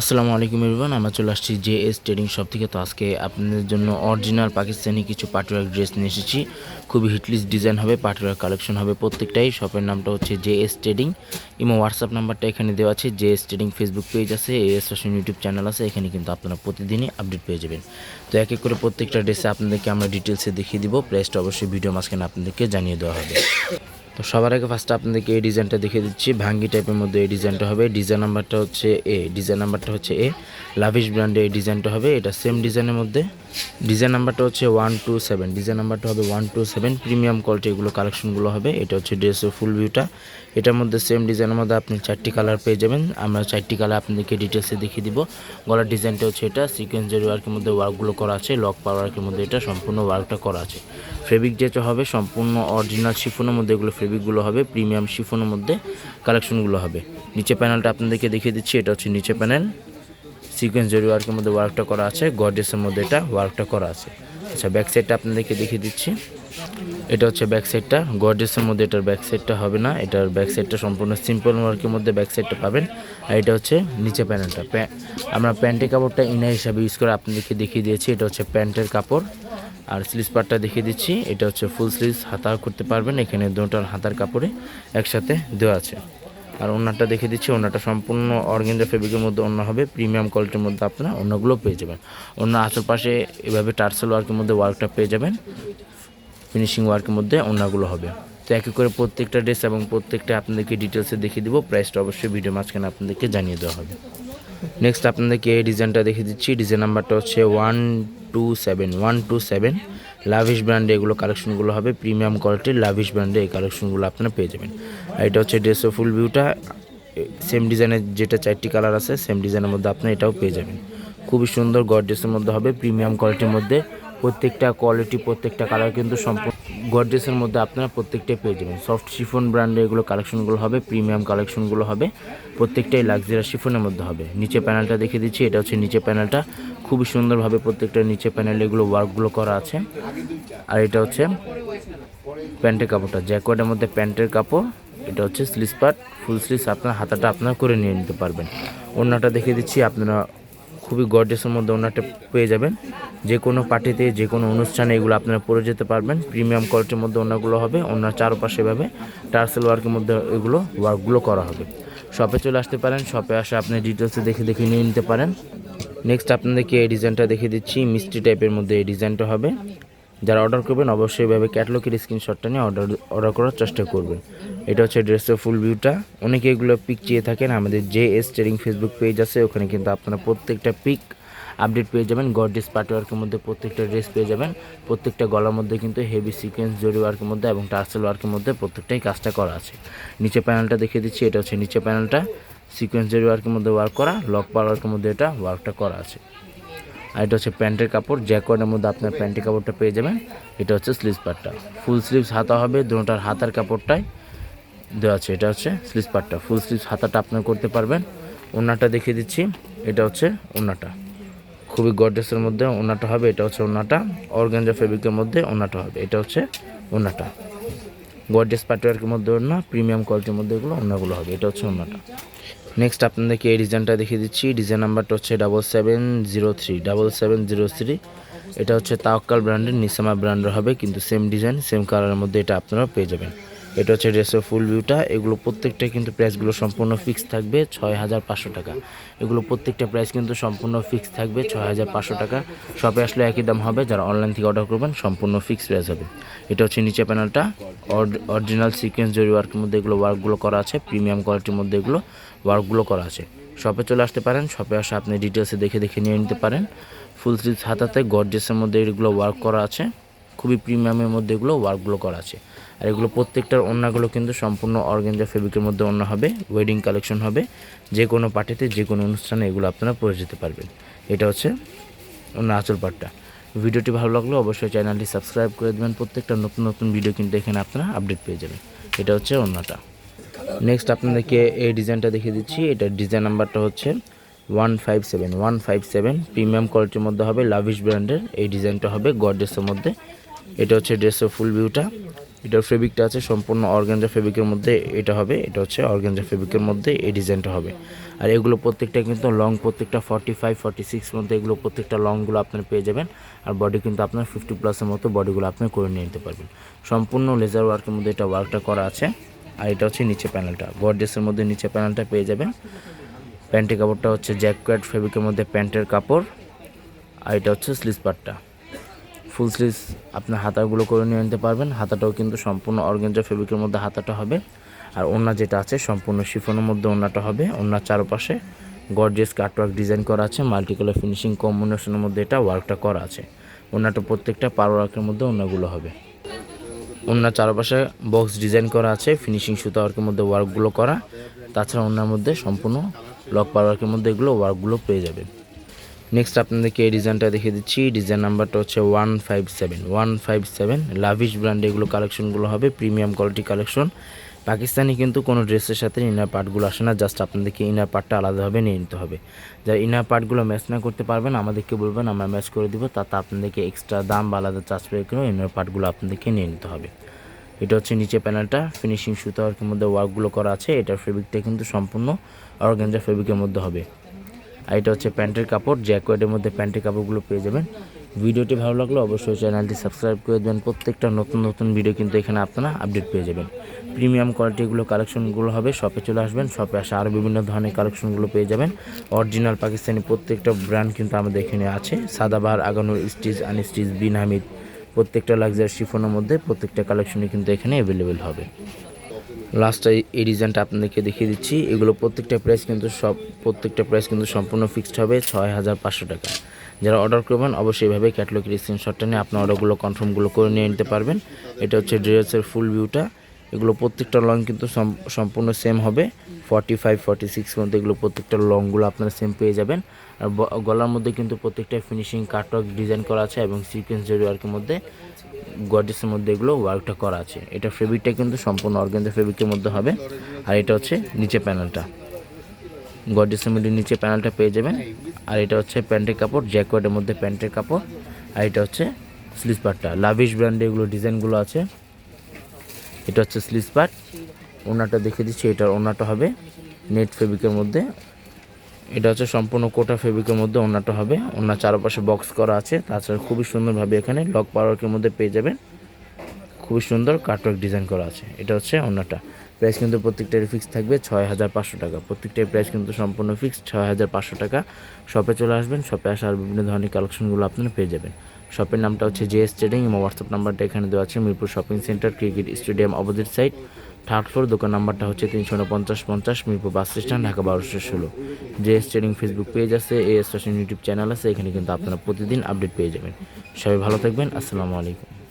আসসালামু আলাইকুম এভরিওয়ান আমরা চলে আসছি জে এস ট্রেডিং শপ থেকে। তো আজকে আপনাদের জন্য অরিজিনাল পাকিস্তানি কিছু পাটওয়ার ড্রেস নিয়ে এসেছি। খুবই হিটলিস্ট ডিজাইন হবে, পাটওয়ার কালেকশন হবে প্রত্যেকটাই। শপের নামটা হচ্ছে J S trading imo WhatsApp নাম্বারটা এখানে দেওয়া আছে J S trading Facebook page আছে A S fashion YouTube channel আছে, এখানে কিন্তু আপনারা প্রতিদিনই আপডেট পেয়ে যাবেন। তো এক এক করে প্রত্যেকটা ড্রেসে আপনাদেরকে আমরা ডিটেলসে দেখিয়ে দিব, প্রাইসটা অবশ্যই ভিডিও মাঝখানে আপনাদেরকে জানিয়ে দেওয়া হবে। তো সবার আগে ফার্স্টে আপনাদেরকে এই ডিজাইনটা দেখিয়ে দিচ্ছি। ভাঙ্গি টাইপের মধ্যে এই ডিজাইনটা হবে। ডিজাইন নাম্বারটা হচ্ছে এ ডিজাইন নাম্বারটা হচ্ছে এ লাভিশ ব্র্যান্ডে এই ডিজাইনটা হবে। এটা সেম ডিজাইনের মধ্যে। ডিজাইন নাম্বারটা হচ্ছে ওয়ান টু সেভেন ডিজাইন নাম্বারটা হবে one two seven premium quality এগুলো কালেকশনগুলো হবে। এটা হচ্ছে ড্রেসের ফুল ভিউটা এটার মধ্যে সেম ডিজাইনের মধ্যে আপনি চারটি কালার পেয়ে যাবেন। আমরা চারটি কালার আপনাদেরকে ডিটেলসে দেখিয়ে দিব। গলার ডিজাইনটা হচ্ছে এটা। সিকোয়েন্সের ওয়ার্কের মধ্যে ওয়ার্কগুলো করা আছে। লক পাওয়ার ওয়ার্কের মধ্যে এটা সম্পূর্ণ ওয়ার্কটা করা আছে। ফেব্রিক যেটা হবে, সম্পূর্ণ অরিজিনাল শিফনের মধ্যে এগুলো ফেব্রিকগুলো হবে প্রিমিয়াম শিফনের মধ্যে কালেকশনগুলো হবে। নিচে প্যানেলটা আপনাদেরকে দেখিয়ে দিচ্ছি, এটা হচ্ছে নিচে প্যানেল সিকোয়েন্স জরি ওয়ার্কের মধ্যে ওয়ার্কটা করা আছে গর্জেসের মধ্যে এটা ওয়ার্কটা করা আছে। আচ্ছা ব্যাক সাইডটা আপনাদেরকে দেখিয়ে দিচ্ছি। এটা হচ্ছে ব্যাক সাইডটা গর্জেসের মধ্যে এটার ব্যাক সাইডটা হবে না, এটার ব্যাক সাইডটা সম্পূর্ণ সিম্পল ওয়ার্কের মধ্যে ব্যাক সাইডটা পাবেন। আর এটা হচ্ছে নিচে প্যানেলটা আমরা প্যান্টের কাপড়টা ইনার হিসাবে ইউজ করে আপনাদেরকে দেখিয়ে দিয়েছি, এটা হচ্ছে প্যান্টের কাপড়। আর স্লিজ পার্টটা দেখিয়ে দিচ্ছি। এটা হচ্ছে ফুল স্লিজ হাতা করতে পারবেন। এখানে দুটার হাতার কাপড়ে একসাথে দেওয়া আছে। আর ওনারটা দেখে দিচ্ছি, ওনারটা সম্পূর্ণ অর্গেঞ্জা ফেব্রিকের মধ্যে অন্য হবে। প্রিমিয়াম কোয়ালিটির মধ্যে আপনারা অন্যগুলো পেয়ে যাবেন। অন্য আচল পাশে এভাবে টার্সেল ওয়ার্কের মধ্যে ওয়ার্কটা পেয়ে যাবেন। ফিনিশিং ওয়ার্কের মধ্যে অন্যগুলো হবে। তো এক করে প্রত্যেকটা ড্রেস এবং প্রত্যেকটা আপনাদেরকে ডিটেলসে দেখিয়ে দিব। প্রাইসটা অবশ্যই ভিডিও মাঝখানে আপনাদেরকে জানিয়ে দেওয়া হবে। নেক্সট আপনাদেরকে এই ডিজাইনটা দেখিয়ে দিচ্ছি। ডিজাইন নাম্বারটা হচ্ছে one two seven one two seven lavish ব্র্যান্ডে এগুলো কালেকশনগুলো হবে। প্রিমিয়াম কোয়ালিটির লাভিশ ব্র্যান্ডে এই কালেকশনগুলো আপনারা পেয়ে যাবেন। আর এটা হচ্ছে ড্রেসের ফুল ভিউটা সেম ডিজাইনের যেটা চারটি কালার আছে সেম ডিজাইনের মধ্যে আপনি এটাও পেয়ে যাবেন। খুবই সুন্দর গডরেসের মধ্যে হবে। প্রিমিয়াম কোয়ালিটির মধ্যে প্রত্যেকটা কোয়ালিটি প্রত্যেকটা কালার কিন্তু সম্পূর্ণ গডরেসের মধ্যে আপনারা প্রত্যেকটাই পেয়ে যাবেন। সফট শিফন ব্র্যান্ডে এগুলো কালেকশনগুলো হবে প্রিমিয়াম কালেকশনগুলো হবে, প্রত্যেকটাই লাক্সারি শিফনের মধ্যে হবে। নিচে প্যানেলটা দেখে দিচ্ছি, এটা হচ্ছে নিচে প্যানেলটা খুবই সুন্দরভাবে প্রত্যেকটা নিচে প্যানেলে এগুলো ওয়ার্কগুলো করা আছে। আর এটা হচ্ছে প্যান্টের কাপড়টা, জ্যাকোয়ার্ডের মধ্যে প্যান্টের কাপড়, এটা হচ্ছে স্লিস পার্ট ফুল স্লিস আপনার হাতাটা আপনারা করে নিয়ে নিতে পারবেন। অন্যটা দেখে দিচ্ছি, আপনারা খুবই গর্জেসের মধ্যে ওনারটা পেয়ে যাবেন। যে কোনো পার্টিতে যে কোনো অনুষ্ঠানে এগুলো আপনারা পরে যেতে পারবেন। প্রিমিয়াম কোয়ালিটির মধ্যে ওনাগুলো হবে, ওনার চারপাশে এভাবে টার্সেল ওয়ার্কের মধ্যে এগুলো ওয়ার্কগুলো করা হবে। শপে চলে আসতে পারেন শপে আসে আপনি ডিটেলসে দেখে দেখে নিয়ে নিতে পারেন। নেক্সট আপনাদেরকে এই ডিজাইনটা দেখে দিচ্ছি, মিষ্টি টাইপের মধ্যে এই ডিজাইনটা হবে। যারা অর্ডার করবেন, অবশ্যই এভাবে ক্যাটলগের স্ক্রিনশটটা নিয়ে অর্ডার অর্ডার করার চেষ্টা করবেন। এটা হচ্ছে ড্রেসের ফুল ভিউটা অনেকে এগুলো পিক চেয়ে থাকেন, আমাদের যে এস ট্রেডিং ফেসবুক পেজ আছে, ওখানে কিন্তু আপনারা প্রত্যেকটা পিক আপডেট পেয়ে যাবেন। গডরেস পার্টি ওয়ার্কের মধ্যে প্রত্যেকটা ড্রেস পেয়ে যাবেন। প্রত্যেকটা গলার মধ্যে কিন্তু হেভি সিকোয়েন্স জরি ওয়ার্কের মধ্যে এবং টার্সেল ওয়ার্কের মধ্যে প্রত্যেকটাই কাজটা করা আছে। নিচে প্যানেলটা দেখিয়ে দিচ্ছি, এটা হচ্ছে নিচে প্যানেলটা সিকোয়েন্স জরি ওয়ার্কের মধ্যে ওয়ার্ক করা লক পার ওয়ার্কের মধ্যে এটা ওয়ার্কটা করা আছে। আর এটা হচ্ছে প্যান্টের কাপড় জ্যাকওয়ার্ডের মধ্যে আপনার প্যান্টের কাপড়টা পেয়ে যাবেন। এটা হচ্ছে স্লিভস পার্টটা ফুল স্লিভস হাতা হবে, দুটার হাতার কাপড়টাই দেওয়া আছে। এটা হচ্ছে স্লিভস পার্টটা ফুল স্লিভস হাতাটা আপনার করতে পারবেন। ওনাটা দেখিয়ে দিচ্ছি। এটা হচ্ছে ওনাটা খুবই গর্জেসের মধ্যে ওনাটা হবে। এটা হচ্ছে ওনাটা অর্গানজা ফেব্রিকের মধ্যে ওনাটা হবে। এটা হচ্ছে ওনাটা গর্জেস পার্টওয়ার্কের মধ্যে ওনা প্রিমিয়াম কোয়ালিটির মধ্যে এগুলো ওনাগুলো হবে। এটা হচ্ছে ওনাটা নেক্সট আপনাদেরকে এই ডিজাইনটা দেখিয়ে দিচ্ছি। ডিজাইন নাম্বারটা হচ্ছে double seven zero three double seven zero three এটা হচ্ছে তাওকাল ব্র্যান্ডের নিসামা ব্র্যান্ডের হবে, কিন্তু সেম ডিজাইন সেম কালারের মধ্যে এটা আপনারা পেয়ে যাবেন। এটা হচ্ছে ড্রেসের ফুল ভিউটা এগুলো প্রত্যেকটা কিন্তু প্রাইসগুলো সম্পূর্ণ ফিক্স থাকবে ছয় হাজার পাঁচশো টাকা। এগুলো প্রত্যেকটা প্রাইস কিন্তু সম্পূর্ণ ফিক্স থাকবে ছয় হাজার পাঁচশো টাকা। শপে আসলে একই দাম হবে, যারা অনলাইন থেকে অর্ডার করবেন, সম্পূর্ণ ফিক্স প্রাইস হবে। এটা হচ্ছে নিচে প্যানেলটা অরিজিনাল সিকোয়েন্স জরি ওয়ার্কের মধ্যে এগুলো ওয়ার্কগুলো করা আছে প্রিমিয়াম কোয়ালিটির মধ্যে এগুলো ওয়ার্কগুলো করা আছে। শপে চলে আসতে পারেন শপে আসে আপনি ডিটেলসে দেখে দেখে নিয়ে নিতে পারেন। ফুল স্লিভ হাতাতে গর্জেসের মধ্যে এগুলো ওয়ার্ক করা আছে। খুবই প্রিমিয়ামের মধ্যে এগুলো ওয়ার্কগুলো করা আছে। আর এগুলো প্রত্যেকটার ওড়নাগুলো কিন্তু সম্পূর্ণ অর্গেঞ্জা ফেব্রিকের মধ্যে ওড়না হবে ওয়েডিং কালেকশন হবে যে কোনো পার্টিতে যে কোনো অনুষ্ঠানে এগুলো আপনারা পরে যেতে পারবেন। এটা হচ্ছে অন্য আঁচল পাটটা। ভিডিওটি ভালো লাগলে অবশ্যই চ্যানেলটি সাবস্ক্রাইব করে দেবেন, প্রত্যেকটা নতুন নতুন ভিডিও কিন্তু এখানে আপনারা আপডেট পেয়ে যাবেন। এটা হচ্ছে অন্যটা নেক্সট আপনাদেরকে এই ডিজাইনটা দেখিয়ে দিচ্ছি। এটার ডিজাইন নাম্বারটা হচ্ছে one five seven one five seven premium কোয়ালিটির মধ্যে হবে লাভিশ ব্র্যান্ডের এই ডিজাইনটা হবে গডরেসের মধ্যে। এটা হচ্ছে ড্রেসের ফুল ভিউটা। এটার ফেব্রিকটা আছে সম্পূর্ণ অর্গানজা ফেব্রিকের মধ্যে এটা হবে, এটা হচ্ছে অর্গানজা ফেব্রিকের মধ্যে এই ডিজাইনটা হবে। আর এগুলো প্রত্যেকটা কিন্তু লং প্রত্যেকটা ফর্টি ফাইভ ফর্টি সিক্স মধ্যে এগুলো প্রত্যেকটা লংগুলো আপনার পেয়ে যাবেন। আর বডি কিন্তু আপনার ফিফটি প্লাসের মতো বডিগুলো আপনি করে নিয়ে নিতে পারবেন। সম্পূর্ণ লেজার ওয়ার্কের মধ্যে এটা ওয়ার্কটা করা আছে। আর এটা হচ্ছে নিচে প্যানেলটা গর্জেসের মধ্যে নিচে প্যানেলটা পেয়ে যাবেন। প্যান্টের কাপড়টা হচ্ছে জ্যাকেট ফেব্রিকের মধ্যে প্যান্টের কাপড়। আর এটা হচ্ছে স্লিজ পার্টটা ফুল স্লিজ আপনার হাতাগুলো করে নিয়ে নিতে পারবেন। হাতাটাও কিন্তু সম্পূর্ণ অর্গেঞ্জা ফেব্রিকের মধ্যে হাতাটা হবে। আর ওড়না যেটা আছে, সম্পূর্ণ শিফনের মধ্যে ওড়নাটা হবে। ওড়নার চারপাশে গর্জিয়াস কাটওয়ার্ক ডিজাইন করা আছে। মাল্টি কালার ফিনিশিং কম্বিনেশনের মধ্যে এটা ওয়ার্কটা করা আছে। ওড়নাটা প্রত্যেকটা পার ওয়ার্কের মধ্যে ওড়নাগুলো হবে। ওনার চারপাশে বক্স ডিজাইন করা আছে ফিনিশিং সুতা ওয়ার্কের মধ্যে ওয়ার্কগুলো করা। তাছাড়া ওনার মধ্যে সম্পূর্ণ লক পার ওয়ার্কের মধ্যে এগুলো ওয়ার্কগুলো পেয়ে যাবেন। নেক্সট আপনাদেরকে এই ডিজাইনটা দেখিয়ে দিচ্ছি। ডিজাইন নাম্বারটা হচ্ছে one five seven one five seven lavish ব্র্যান্ডে এগুলো কালেকশনগুলো হবে প্রিমিয়াম কোয়ালিটি কালেকশন পাকিস্তানি কিন্তু কোনো ড্রেসের সাথে ইনার পার্টগুলো আসে না জাস্ট আপনাদেরকে ইনার পার্টটা আলাদাভাবে নিয়ে নিতে হবে। যারা ইনার পার্টগুলো ম্যাচ না করতে পারবেন, আমাদেরকে বলবেন, আমরা ম্যাচ করে দিব তাতে আপনাদেরকে এক্সট্রা দাম বা আলাদা চার্জ পে করে ইনার পার্টগুলো আপনাদেরকে নিয়ে নিতে হবে। এটা হচ্ছে নিচে প্যানেলটা ফিনিশিং সুতা মধ্যে ওয়ার্কগুলো করা আছে, এটার ফেব্রিকটা কিন্তু সম্পূর্ণ অর্গানজা ফেব্রিকের মধ্যে হবে। আর এটা হচ্ছে প্যান্টের কাপড় জ্যাকোয়েটের মধ্যে প্যান্টের কাপড়গুলো পেয়ে যাবেন। ভিডিওটি ভালো লাগলে অবশ্যই চ্যানেলটি সাবস্ক্রাইব করে দেবেন। প্রত্যেকটা নতুন নতুন ভিডিও কিন্তু এখানে আপনারা আপডেট পেয়ে যাবেন। প্রিমিয়াম কোয়ালিটিগুলো কালেকশনগুলো হবে, শপে চলে আসবেন। শপে আসে আরও বিভিন্ন ধরনের কালেকশনগুলো পেয়ে যাবেন। অরিজিনাল পাকিস্তানি প্রত্যেকটা ব্র্যান্ড কিন্তু আমাদের এখানে আছে। সাদাবাহার, আগানোর, স্টিচ, আনস্টিচ, বিন হামিদ, প্রত্যেকটা লাক্সারি শিফনের মধ্যে প্রত্যেকটা কালেকশনই কিন্তু এখানে অ্যাভেলেবেল হবে। লাস্টে এই ডিজাইনটা আপনাদেরকে দেখিয়ে দিচ্ছি। এগুলো প্রত্যেকটা প্রাইস কিন্তু সব, প্রত্যেকটা প্রাইস কিন্তু সম্পূর্ণ ফিক্সড হবে ছয় হাজার পাঁচশো টাকা। যারা অর্ডার করবেন, অবশ্যই এভাবে ক্যাটলগের স্ক্রিনশটটা নিয়ে আপনার অর্ডারগুলো কনফার্মগুলো করে নিয়ে নিতে পারবেন। এটা হচ্ছে ড্রেসের ফুল ভিউটা এগুলো প্রত্যেকটা লং কিন্তু সম- সম্পূর্ণ সেম হবে। ফর্টি ফাইভ ফর্টি সিক্স মধ্যে এগুলো প্রত্যেকটা লংগুলো আপনারা সেম পেয়ে যাবেন। আর গলার মধ্যে কিন্তু প্রত্যেকটা ফিনিশিং কাটওয়ার্ক ডিজাইন করা আছে এবং সিকোয়েন্স জরি ওয়ার্কের মধ্যে। গর্জেসের মধ্যে এগুলো ওয়ার্কটা করা আছে। এটা ফেব্রিকটা কিন্তু সম্পূর্ণ অর্গেন্জা ফেব্রিকের মধ্যে হবে। আর এটা হচ্ছে নিচে প্যানেলটা। গর্জেসের মধ্যে নিচে প্যানেলটা পেয়ে যাবেন। আর এটা হচ্ছে প্যান্টের কাপড় জ্যাকোয়ার্ডের মধ্যে প্যান্টের কাপড়। আর এটা হচ্ছে স্লিজ পার্টটা লাভিশ ব্র্যান্ডে এগুলো ডিজাইনগুলো আছে। এটা হচ্ছে স্লিজ পার্ট ওনাটা দেখে দিচ্ছি, এটার ওনাটা হবে নেট ফেব্রিকের মধ্যে। এটা হচ্ছে সম্পূর্ণ কোটা ফেব্রিকের মধ্যে ওনাটা হবে। ওনার চারপাশে বক্স করা আছে। তাছাড়া খুবই সুন্দরভাবে এখানে লক পাওয়ারকের মধ্যে পেয়ে যাবেন। খুবই সুন্দর কাটওয়ার্ক ডিজাইন করা আছে। এটা হচ্ছে ওনাটা প্রাইস কিন্তু প্রত্যেকটার ফিক্স থাকবে ছয় হাজার পাঁচশো টাকা। প্রত্যেকটার প্রাইস কিন্তু সম্পূর্ণ ফিক্স ছয় হাজার পাঁচশো টাকা। শপে চলে আসবেন। শপে আসার বিভিন্ন ধরনের কালেকশনগুলো আপনারা পেয়ে যাবেন। শপের নামটা হচ্ছে জে এস ট্রেডিং এবং হোয়াটসঅ্যাপ নাম্বারটা এখানে দেওয়া আছে। Mirpur shopping centre cricket stadium opposite side third floor দোকান নাম্বারটা হচ্ছে তিনশো উনপঞ্চাশ পঞ্চাশ, মিরপুর বাস স্ট্যান্ড, ঢাকা বারোশো ষোলো। J S trading Facebook page আছে, A S fashion YouTube channel আছে, এখানে কিন্তু আপনারা প্রতিদিন আপডেট পেয়ে যাবেন। সবাই ভালো থাকবেন, আসসালামু আলাইকুম।